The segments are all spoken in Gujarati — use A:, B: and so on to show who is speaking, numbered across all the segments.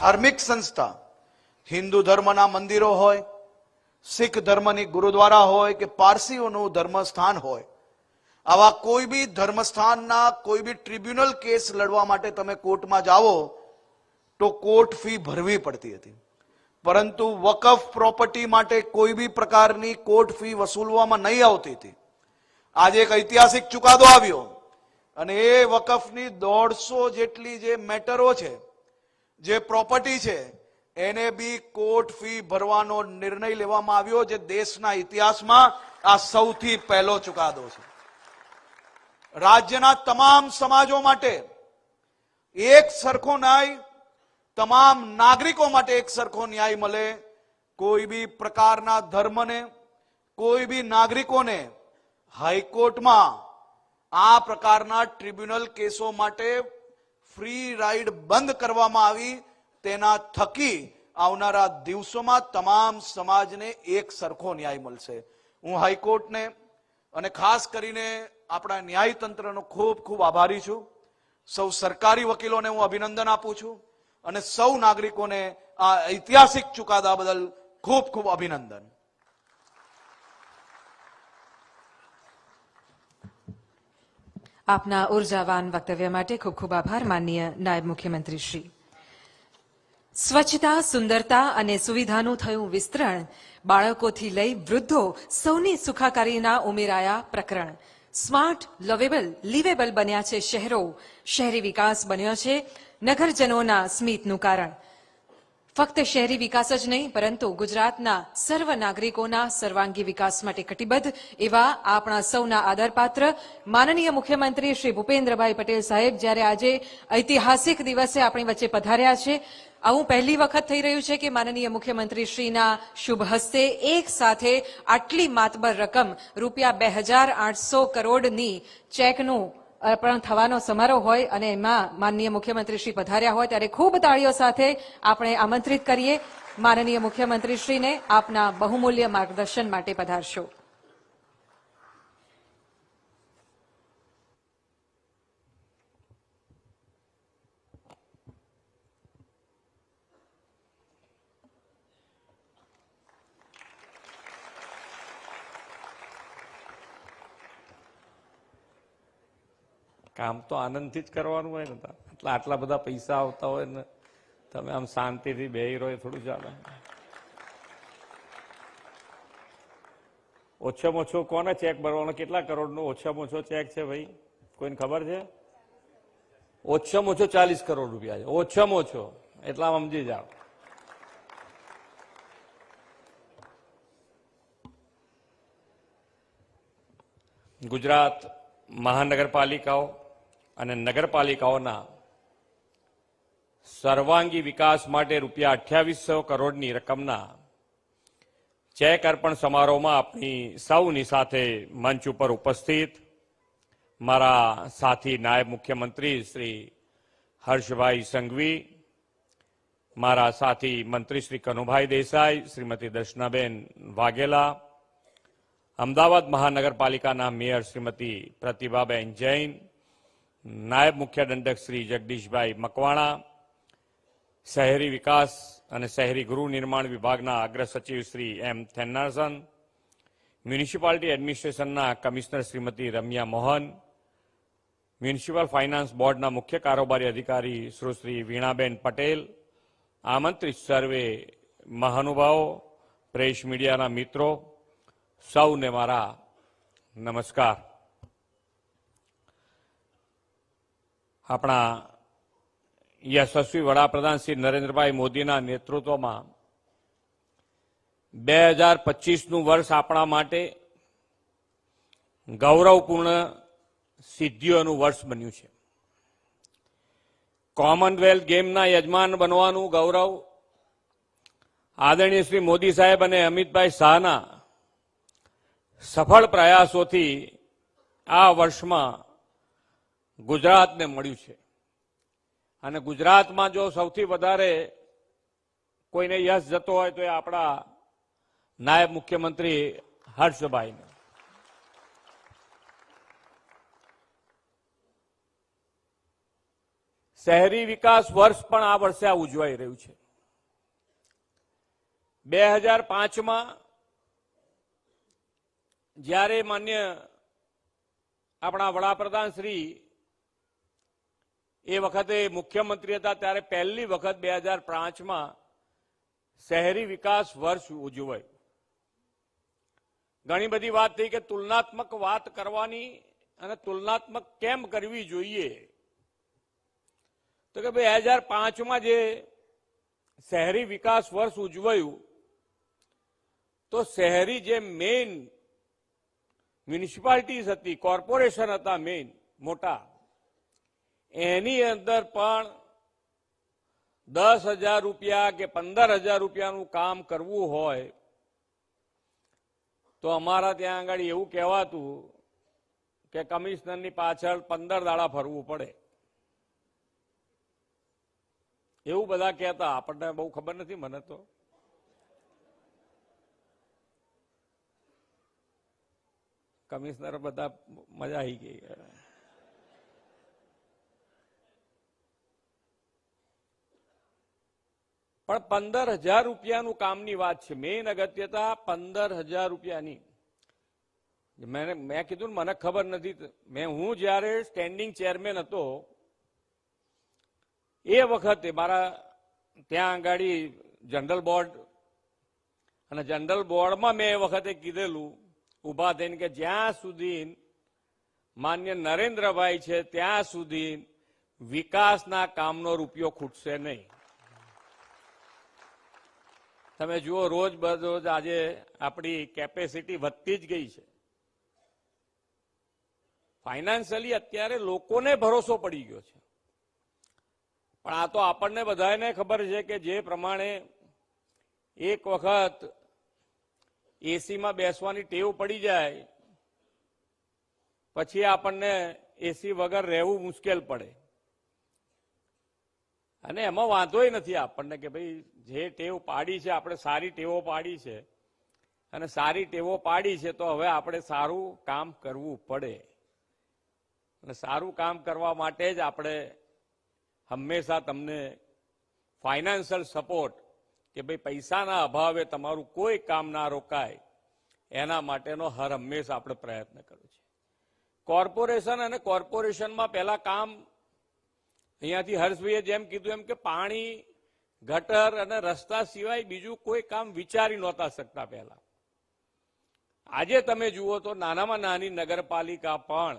A: ધાર્મિક સંસ્થા. હિન્દુ ધર્મના મંદિરો હોય, શીખ ધર્મની ગુરુદ્વારા હોય કે પારસીઓનું ધર્મસ્થાન હોય, આવા કોઈ બી ધર્મસ્થાનના કોઈ બી ટ્રિબ્યુનલ કેસ લડવા માટે તમે કોર્ટમાં જાઓ, તો કોર્ટ ફી ભરવી પડતી હતી. પરંતુ વકફ પ્રોપર્ટી માટે કોઈ બી પ્રકારની કોર્ટ ફી વસૂલવામાં નહીં આવતી હતી. આજે એક ઐતિહાસિક ચુકાદો આવ્યો. અને એ વકફની દોઢસો જેટલી જે મેટરો છે જે પ્રોપર્ટી છે, એને બી કોર્ટ ફી ભરવાનો નિર્ણય લેવામાં આવ્યો જે દેશના ઇતિહાસમાં આ સૌથી પહેલો ચુકાદો છે. રાજ્યના તમામ સમાજો માટે એક સરખો ન્યાય, તમામ નાગરિકો માટે એક સરખો ન્યાય મળે. કોઈ બી પ્રકારના ધર્મને, કોઈ બી નાગરિકોને હાઈકોર્ટમાં આ પ્રકારના ટ્રિબ્યુનલ કેસો માટે ફ્રી રાઈડ બંધ કરવામાં આવી, તેના થકી આવનારા દિવસોમાં તમામ સમાજને એક સરખો ન્યાય મળશે. હું હાઈકોર્ટને અને ખાસ કરીને આપણા ન્યાયતંત્રનો ખૂબ ખૂબ આભારી છું. સૌ સરકારી વકીલોને હું અભિનંદન આપું છું અને સૌ નાગરિકોને આ ઐતિહાસિક ચુકાદા બદલ ખૂબ ખૂબ અભિનંદન.
B: આપના ઉર્જાવાન વક્તવ્ય માટે ખૂબ ખૂબ આભાર, માનનીય નાયબ મુખ્યમંત્રી શ્રી સ્વચ્છતા, સુંદરતા અને સુવિધાનું થયું વિસ્તરણ બાળકોથી લઈ વૃદ્ધો સૌની સુખાકારીના ઉમેરાયા પ્રકરણ. સ્માર્ટ લવેબલ લિવેબલ બન્યા છે શહેરો. શહેરી વિકાસ બન્યો છે નગરજનોના સ્મિતનું કારણ. ફક્ત શહેરી વિકાસ જ નહીં, પરંતુ ગુજરાતના સર્વ નાગરિકોના સર્વાંગી વિકાસ માટે કટિબદ્ધ એવા આપણા સૌના આદરપાત્ર માનનીય મુખ્યમંત્રી શ્રી ભૂપેન્દ્રભાઈ પટેલ સાહેબ, જ્યારે આજે ઐતિહાસિક દિવસે આપણી વચ્ચે પધાર્યા છે. આવું પહેલી વખત થઈ રહ્યું છે કે માનનીય મુખ્યમંત્રી શ્રીના શુભ હસ્તે એક સાથે આટલી માતબર રકમ, રૂપિયા બે હજાર આઠસો કરોડની ચેકનું અર્પણ થવાનો સમારોહ હોય અને એમાં માનનીય મુખ્યમંત્રી શ્રી પધાર્યા હોય ત્યારે ખૂબ તાળીઓ સાથે આપણે આમંત્રિત કરીએ. માનનીય મુખ્યમંત્રીશ્રીને આપના બહુમૂલ્ય માર્ગદર્શન માટે પધારશો.
C: કામ તો આનંદથી જ કરવાનું હોય ને આટલા આટલા બધા પૈસા આવતા હોય ને તમે આમ શાંતિથી બે રહો થોડું ચાલે ઓછામાં ઓછો કોને ચેક ભરવાનો? કેટલા કરોડનો ઓછામાં ઓછો ચેક છે ભાઈ? કોઈને ખબર છે? ઓછામાં ઓછો ચાલીસ કરોડ રૂપિયા છે. ઓછામાં ઓછો. એટલા સમજી જાઓ. ગુજરાત મહાનગરપાલિકાઓ અને નગરપાલિકાઓના સર્વાંગી વિકાસ માટે રૂપિયા અઠ્યાવીસો કરોડની રકમના ચેક અર્પણ સમારોહમાં આપણી સૌની સાથે મંચ ઉપર ઉપસ્થિત મારા સાથી નાયબ મુખ્યમંત્રી શ્રી હર્ષભાઈ સંઘવી, મારા સાથી મંત્રી શ્રી કનુભાઈ દેસાઈ, શ્રીમતી દર્શનાબેન વાઘેલા, અમદાવાદ મહાનગરપાલિકાના મેયર શ્રીમતી પ્રતિભાબેન જૈન નાયબ મુખ્ય દંડક શ્રી જગદીશભાઈ મકવાણા, શહેરી વિકાસ અને શહેરી ગૃહ નિર્માણ વિભાગના અગ્ર સચિવ શ્રી એમ થેન્નારસન, મ્યુનિસિપાલિટી એડમિનિસ્ટ્રેશનના commissioner Shrimati Ramya Mohan, municipal finance બોર્ડના મુખ્ય કારોબારી અધિકારી સુશ્રી વીણાબેન પટેલ, આમંત્રિત સર્વે મહાનુભાવો, પ્રેસ મીડિયાના મિત્રો, સૌને મારા નમસ્કાર. આપણા યશસ્વી વડાપ્રધાન શ્રી નરેન્દ્રભાઈ મોદીના નેતૃત્વમાં બે હજાર પચીસનું વર્ષ આપણા માટે ગૌરવપૂર્ણ સિદ્ધિઓનું વર્ષ બન્યું છે. કોમનવેલ્થ ગેમના યજમાન બનવાનું ગૌરવ આદરણીય શ્રી મોદી સાહેબ અને અમિતભાઈ શાહના સફળ પ્રયાસોથી આ વર્ષમાં ગુજરાતને મળ્યું છે. અને ગુજરાતમાં જો સૌથી વધારે કોઈને યશ જતો હોય તો એ આપણા નાયબ મુખ્યમંત્રી હર્ષભાઈને. શહેરી વિકાસ વર્ષ પણ આ વર્ષે આ ઉજવાઈ રહ્યું છે. બે હજાર પાંચમાં જ્યારે માન્ય આપણા વડાપ્રધાન શ્રી એ વખતે મુખ્યમંત્રી હતા, ત્યારે પહેલી વખત બે હજાર શહેરી વિકાસ વર્ષ ઉજવાયું. ઘણી બધી વાત થઈ કે તુલનાત્મક વાત કરવાની અને તુલનાત્મક કેમ કરવી જોઈએ? તો કે બે હજાર પાંચમાં જે શહેરી વિકાસ વર્ષ ઉજવાયું, તો શહેરી જે મેઇન મ્યુનિસિપાલિટીઝ હતી કોર્પોરેશન હતા મેઇન મોટા એની અંદર પણ દસ હજાર રૂપિયા કે પંદર હજાર રૂપિયાનું કામ કરવું હોય, તો અમારા ત્યાં આગળ એવું કહેવાતું કે કમિશનરની પાછળ પંદર દાડા ફરવું પડે. એવું બધા કહેતા. આપણને બહુ ખબર નથી મને તો. કમિશનર બધા મજા આવી ગઈ. પણ પંદર હજાર રૂપિયાનું કામની વાત છે. મેઇન અગત્યતા પંદર હજાર રૂપિયાની. મેં મેં કીધું મને ખબર નથી. મેં હું જ્યારે સ્ટેન્ડિંગ ચેરમેન હતો, એ વખતે મારા ત્યાં આગાડી જનરલ બોર્ડ અને જનરલ બોર્ડમાં મેં એ વખતે કીધેલું, ઊભા થઈને કે જ્યાં સુધી માન્ય નરેન્દ્રભાઈ છે ત્યાં સુધી વિકાસના કામનો રૂપિયો ખૂટશે નહીં. તમે જુઓ, રોજ બરોજ આજે આપણી કેપેસિટી વધતી જ ગઈ છે. ફાઇનાન્શિયલી અત્યારે લોકોને ભરોસો પડી ગયો છે. પણ આ તો આપણને બધાને ખબર છે કે જે પ્રમાણે એક વખત એસીમાં બેસવાની ટેવ પડી જાય, પછી આપણને એસી વગર રહેવું મુશ્કેલ પડે. અને એમાં વાંધોય નથી આપણને કે ભાઈ જે ટેવ પાડી છે, આપણે સારી ટેવો પાડી છે. અને સારી ટેવો પાડી છે તો હવે આપણે સારું કામ કરવું પડે. અને સારું કામ કરવા માટે જ આપણે હંમેશા તમને ફાઇનાન્શિયલ સપોર્ટ કે ભાઈ પૈસાના અભાવે તમારું કોઈ કામ ના રોકાય, એના માટેનો હર હંમેશા આપણે પ્રયત્ન કર્યો છે. કોર્પોરેશન અને કોર્પોરેશનમાં પહેલાં કામ અહીંયાથી હર્ષભાઈએ જેમ કીધું એમ કે પાણી, ગટર અને રસ્તા સિવાય બીજું કોઈ કામ વિચારી નહોતા શકતા પહેલા. આજે તમે જુઓ તો નાનામાં નાની નગરપાલિકા પણ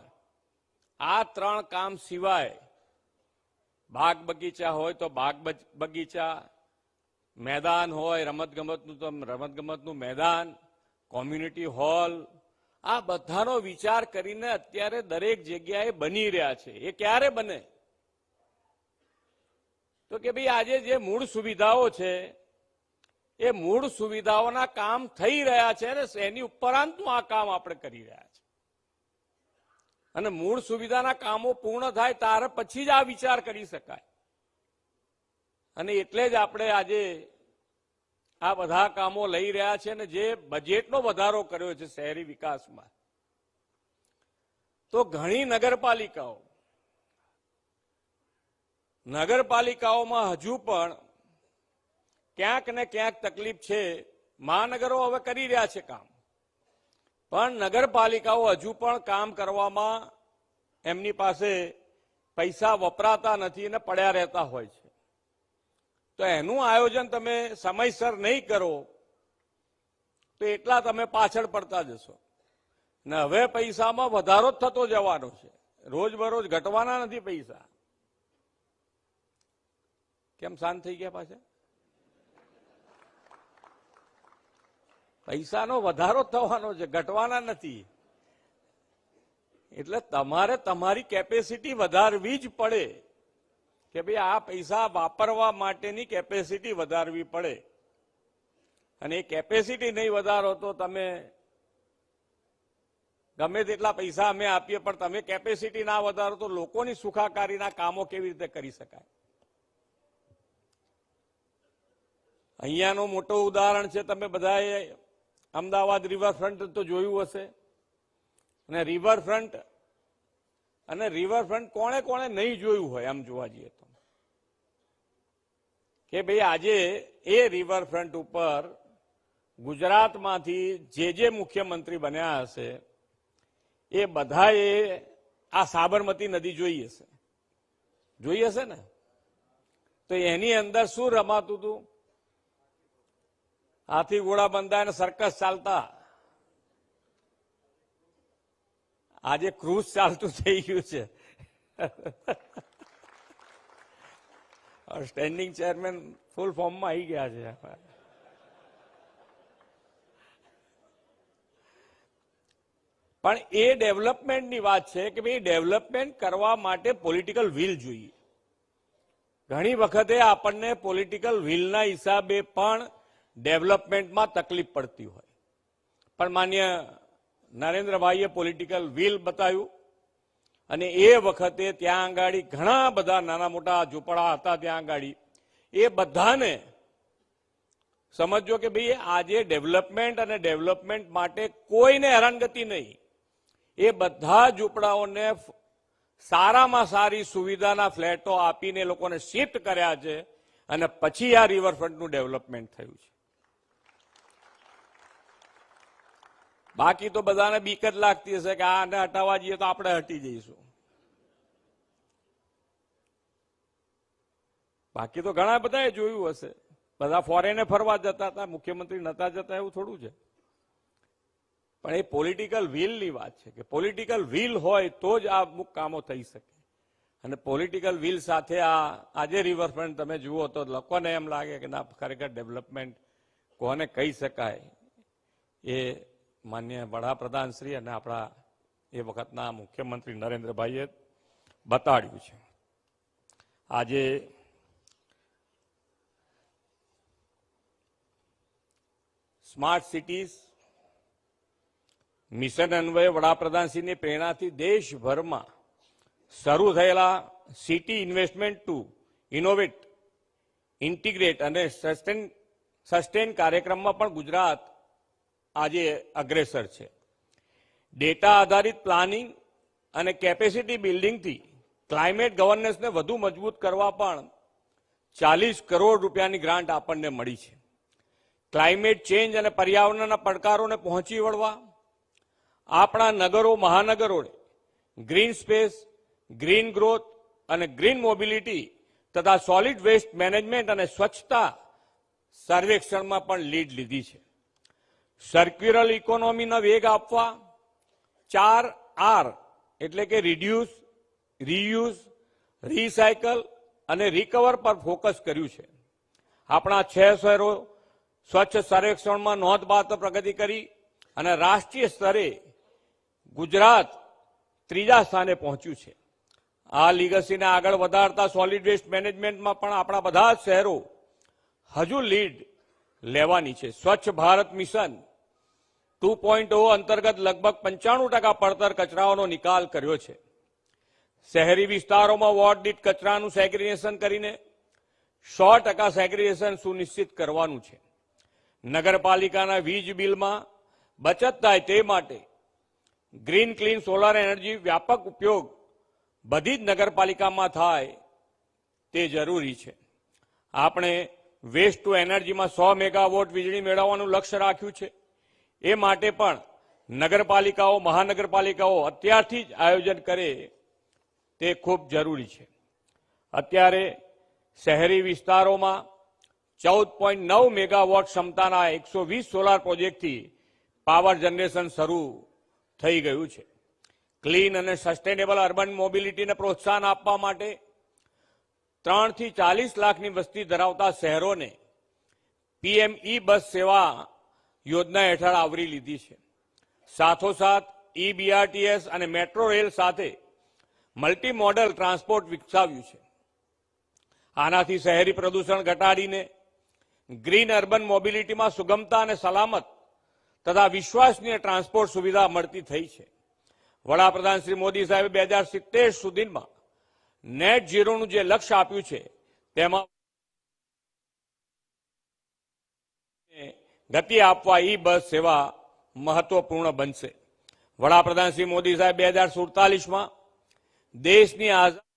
C: આ ત્રણ કામ સિવાય બાગ બગીચા હોય તો બાગ બગીચા, મેદાન હોય, રમતગમતનું તો રમતગમતનું મેદાન, કોમ્યુનિટી હોલ, આ બધાનો વિચાર કરીને અત્યારે દરેક જગ્યાએ બની રહ્યા છે. એ ક્યારે બને? તો કે ભાઈ આજે જે મૂળ સુવિધાઓ છે, એ મૂળ સુવિધાઓના કામ થઈ રહ્યા છે અને એની ઉપરાંતનું આ કામ આપણે કરી રહ્યા છે. અને મૂળ સુવિધાના કામો પૂર્ણ થાય ત્યારે પછી જ આ વિચાર કરી શકાય. અને એટલે જ આપણે આજે આ બધા કામો લઈ રહ્યા છે અને જે બજેટનો વધારો કર્યો છે શહેરી વિકાસમાં. તો ઘણી નગરપાલિકાઓ નગરપાલિકાઓમાં હજુ પણ ક્યાંક ને ક્યાંક તકલીફ છે. મહાનગરો હવે કરી રહ્યા છે કામ. પણ નગરપાલિકાઓ હજુ પણ કામ કરવામાં એમની પાસે પૈસા વપરાતા નથી અને પડ્યા રહેતા હોય છે. તો એનું આયોજન તમે સમયસર નહીં કરો, તો એટલા તમે પાછળ પડતા જશો. ને હવે પૈસામાં વધારો જ થતો જવાનો છે. રોજ બરોજ ઘટવાના નથી પૈસા. કેમ શાંત થઈ ગયા પાછા? પૈસાનો વધારો થવાનો છે, ઘટવાના નથી. એટલે તમારે તમારી કેપેસિટી વધારવી જ પડે કે ભાઈ આ પૈસા વાપરવા માટેની કેપેસિટી વધારવી પડે. અને એ કેપેસિટી નહીં વધારો તો તમે ગમે તેટલા પૈસા અમે આપીએ, પણ તમે કેપેસિટી ના વધારો તો લોકોની સુખાકારીના કામો કેવી રીતે કરી શકાય? અહીંયાનું મોટું ઉદાહરણ છે, તમે બધાએ અમદાવાદ રિવરફ્રન્ટ તો જોયું હશે. અને રિવરફ્રન્ટ અને રિવરફ્રન્ટ કોણે કોણે નહીં જોયું હોય, આમ જોવા જઈએ તો. કે ભાઈ, આજે એ રિવરફ્રન્ટ ઉપર ગુજરાતમાંથી જે જે મુખ્યમંત્રી બન્યા હશે, એ બધાએ આ સાબરમતી નદી જોઈ હશે. જોઈ હશે ને? તો એની અંદર શું રમાતું હતું? હાથી ઘોડા બંધા અને સર્કસ ચાલતા. આજે ક્રૂઝ ચાલતું થઈ ગયું છે. સ્ટેન્ડિંગ ચેરમેન ફૂલ ફોર્મમાં આવી ગયા છે. પણ એ ડેવલપમેન્ટની વાત છે કે ભાઈ ડેવલપમેન્ટ કરવા માટે પોલિટિકલ વિલ જોઈએ. ઘણી વખતે આપણને પોલિટિકલ વિલના હિસાબે પણ ડેવલપમેન્ટમાં તકલીફ પડતી હોય. પણ માન્ય નરેન્દ્રભાઈએ પોલિટિકલ વિલ બતાવ્યું અને એ વખતે ત્યાં આગાડી ઘણા બધા નાના મોટા ઝૂંપડા હતા ત્યાં આગાડી એ બધાને સમજો કે ભાઈ આજે ડેવલપમેન્ટ અને ડેવલપમેન્ટ માટે કોઈને હેરાનગતિ નહીં. એ બધા ઝૂંપડાઓને સારામાં સારી સુવિધાના ફ્લેટો આપીને લોકોને શિફ્ટ કર્યા છે અને પછી આ રિવરફ્રન્ટનું ડેવલપમેન્ટ થયું છે. બાકી તો બધાને બીક જ લાગતી હશે કે આને હટાવવા જઈએ તો આપણે હટી જઈશું. બાકી તો ઘણા બધાએ જોયું હશે. બધા ફોરેને ફરવા જતા હતા, મુખ્યમંત્રી નતા જતા, એવું થોડું છે. પણ એ પોલિટિકલ વિલની વાત છે કે પોલિટિકલ વિલ હોય તો જ આ અમુક કામો થઈ શકે. અને પોલિટિકલ વિલ સાથે આ આજે રિવરફ્રન્ટ તમે જુઓ તો લોકોને એમ લાગે કે ના, ખરેખર ડેવલપમેન્ટ કોને કહી શકાય એ માન્ય વડાપ્રધાન શ્રી અને આપણા એ વખતના મુખ્યમંત્રી નરેન્દ્રભાઈએ બતાડ્યું છે. આજે સ્માર્ટ સિટીઝ મિશન અન્વયે વડાપ્રધાનશ્રીની પ્રેરણાથી દેશભરમાં શરૂ થયેલા city investment to innovate, integrate અને સસ્ટેન સસ્ટેન કાર્યક્રમમાં પણ ગુજરાત આજે અગ્રેસર છે. ડેટા આધારિત પ્લાનિંગ અને કેપેસિટી બિલ્ડિંગથી ક્લાઇમેટ ગવર્નન્સને વધુ મજબૂત કરવા પણ ચાલીસ કરોડ રૂપિયાની ગ્રાન્ટ આપણને મળી છે. ક્લાઇમેટ ચેન્જ અને પર્યાવરણના પડકારોને પહોંચી વળવા આપણા નગરો મહાનગરોને ગ્રીન સ્પેસ, ગ્રીન ગ્રોથ અને ગ્રીન મોબિલિટી તથા સોલિડ વેસ્ટ મેનેજમેન્ટ અને સ્વચ્છતા સર્વેક્ષણમાં પણ લીડ લીધી છે. સર્ક્યુલર ઇકોનોમીના વેગ આપવા, ચાર આર એટલે કે રિડ્યુસ રીયુઝ રીસાયકલ અને રિકવર પર ફોકસ કર્યું છે. આપણા છ શહેરો સ્વચ્છ સર્વેક્ષણમાં નોંધપાત્ર પ્રગતિ કરી અને રાષ્ટ્રીય સ્તરે ગુજરાત ત્રીજા સ્થાને પહોંચ્યું છે. આ લીગસીને આગળ વધારતા સોલિડ વેસ્ટ મેનેજમેન્ટમાં પણ આપણા બધા જ શહેરો હજુ લીડ લેવાની છે. Swachh Bharat mission two point O અંતર્ગત લગભગ પંચાણું ટકા પડતર કચરાઓનો નિકાલ કર્યો છે. શહેરી વિસ્તારોમાં વોર્ડ દીઠ કચરાનું સેગ્રીગેશન કરીને સો ટકા સેગ્રીગેશન સુનિશ્ચિત કરવાનું છે. નગરપાલિકાના વીજ બિલમાં બચત થાય તે માટે ગ્રીન, ક્લીન, સોલાર એનર્જી વ્યાપક ઉપયોગ બધી જ નગરપાલિકામાં થાય તે જરૂરી છે. આપણે વેસ્ટ ટુ એનર્જીમાં સો મેગાવોટ વીજળી મેળવવાનું લક્ષ્ય રાખ્યું છે. એ માટે પણ નગરપાલિકાઓ, મહાનગરપાલિકાઓ અત્યારથી જ આયોજન કરે તે ખૂબ જરૂરી છે. અત્યારે શહેરી વિસ્તારોમાં ચૌદ પોઈન્ટ નવ મેગાવોટ ક્ષમતાના એકસો વીસ સોલાર પ્રોજેક્ટથી પાવર જનરેશન શરૂ થઈ ગયું છે. ક્લીન અને સસ્ટેનેબલ અર્બન મોબિલિટીને પ્રોત્સાહન આપવા માટે ત્રણથી ચાલીસ લાખની વસ્તી ધરાવતા શહેરોને પીએમઈ બસ સેવા યોજના હેઠળ આવરી લીધી છે. સાથોસાથ ઈબીઆરટીએસ બીઆરટીએસ અને મેટ્રો રેલ સાથે મલ્ટી મોડલ ટ્રાન્સપોર્ટ વિકસાવ્યું છે. આનાથી શહેરી પ્રદૂષણ ઘટાડીને ગ્રીન અર્બન મોબિલિટીમાં સુગમતા અને સલામત તથા વિશ્વાસનીય ટ્રાન્સપોર્ટ સુવિધા મળતી થઈ છે. વડાપ્રધાન શ્રી મોદી સાહેબે બે હજાર સિત્તેર સુધીમાં નેટ ઝીરોનું જે લક્ષ્ય આપ્યું છે, તેમાં ગતિ આપવા ઈ બસ સેવા મહત્વપૂર્ણ બનશે. વડાપ્રધાન શ્રી મોદી સાહેબ બે હજાર સુડતાલીસમાં દેશની આઝાદ